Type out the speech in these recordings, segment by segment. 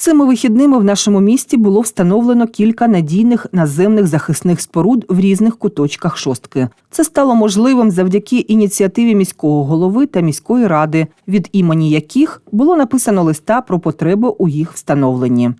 Цими вихідними в нашому місті було встановлено кілька надійних наземних захисних споруд в різних куточках шостки. Це стало можливим завдяки ініціативі міського голови та міської ради, від імені яких було написано листа про потребу у їх встановленні.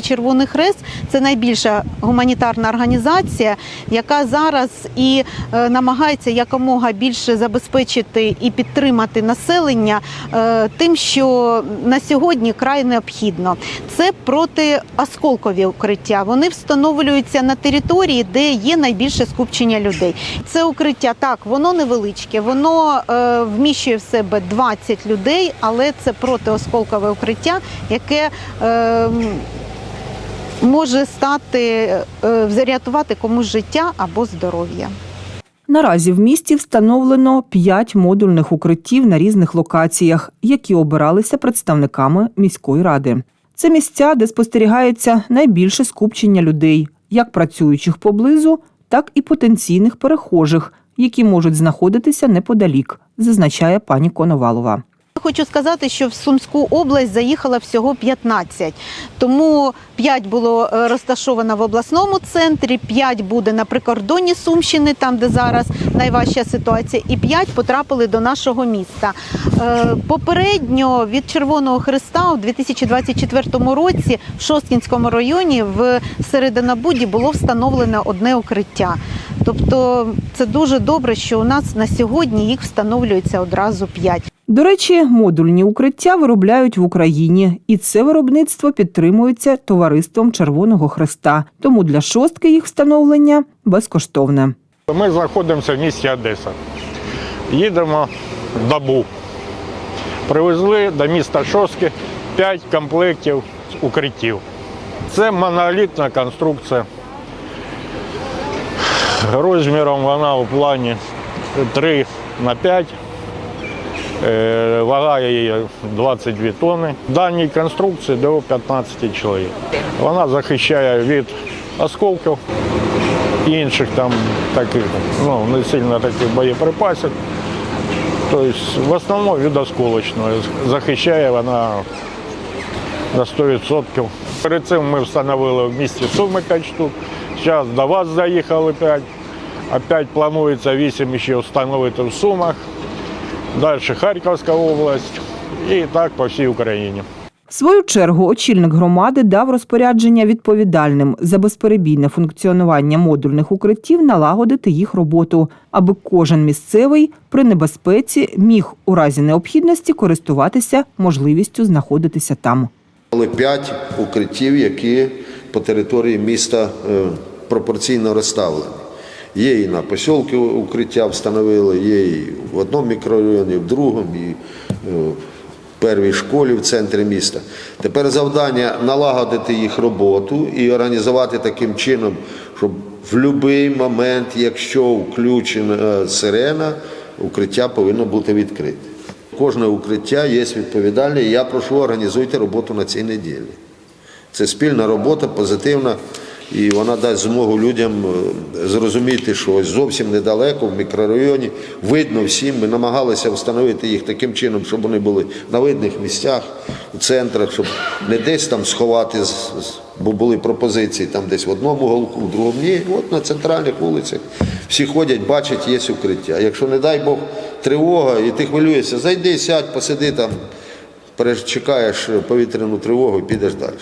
Червоний Хрест це найбільша гуманітарна організація, яка зараз і е, намагається якомога більше забезпечити і підтримати населення е, тим, що на сьогодні край необхідно. Це протиосколкові укриття. Вони встановлюються на території, де є найбільше скупчення людей. Це укриття так, воно невеличке, воно е, вміщує в себе 20 людей, але це протиосколкове укриття, яке е, може стати е, зарятувати комусь життя або здоров'я. Наразі в місті встановлено п'ять модульних укриттів на різних локаціях, які обиралися представниками міської ради. Це місця, де спостерігається найбільше скупчення людей, як працюючих поблизу, так і потенційних перехожих, які можуть знаходитися неподалік, зазначає пані Коновалова. Хочу сказати, що в Сумську область заїхало всього 15, тому 5 було е, розташовано в обласному центрі, 5 буде на прикордонні Сумщини, там де зараз найважча ситуація, і 5 потрапили до нашого міста. Е, Попередньо від Червоного Христа у 2024 році в Шосткінському районі в Серединобуді було встановлено одне укриття. Тобто це дуже добре, що у нас на сьогодні їх встановлюється одразу 5. До речі, модульні укриття виробляють в Україні, і це виробництво підтримується товариством Червоного Хреста. Тому для шостки їх встановлення безкоштовне. Ми знаходимося в місті Одеса. Їдемо добу. Привезли до міста Шостки 5 комплектів укриттів. Це монолітна конструкція. Розміром вона у плані 3 на 5. Е, Вага її 22 тонни. В даній конструкції до 15 чоловік. Вона захищає від осколків і інших там таких, ну, не сильно таких боєприпасів. Тобто в основному від осколочного. Захищає вона на 100%. Перед цим ми встановили в місті Суми 5 штук. Зараз до вас заїхали 5. Опять планується 8 ще встановити в Сумах. Далі Харківська область і так по всій Україні. В свою чергу очільник громади дав розпорядження відповідальним за безперебійне функціонування модульних укриттів налагодити їх роботу, аби кожен місцевий при небезпеці міг у разі необхідності користуватися можливістю знаходитися там. Але п'ять укриттів, які по території міста е, пропорційно розставлені. Є і на посілки укриття встановили, є і в одному мікрорайоні, і в другому, і е, в першій школі в центрі міста. Тепер завдання налагодити їх роботу і організувати таким чином, щоб в будь-який момент, якщо включена е, сирена, укриття повинно бути відкрите. Кожне укриття є відповідальне, і я прошу організуйте роботу на цій неділі. Це спільна робота, позитивна, і вона дасть змогу людям е, зрозуміти, що ось зовсім недалеко, в мікрорайоні, видно всім. Ми намагалися встановити їх таким чином, щоб вони були на видних місцях, у центрах, щоб не десь там сховати, бо були пропозиції там десь в одному голку, в другому ні. От на центральних вулицях всі ходять, бачать, є укриття. Якщо, не дай Бог, тривога, і ти хвилюєшся, зайди, сядь, посиди там, перечекаєш повітряну тривогу і підеш далі.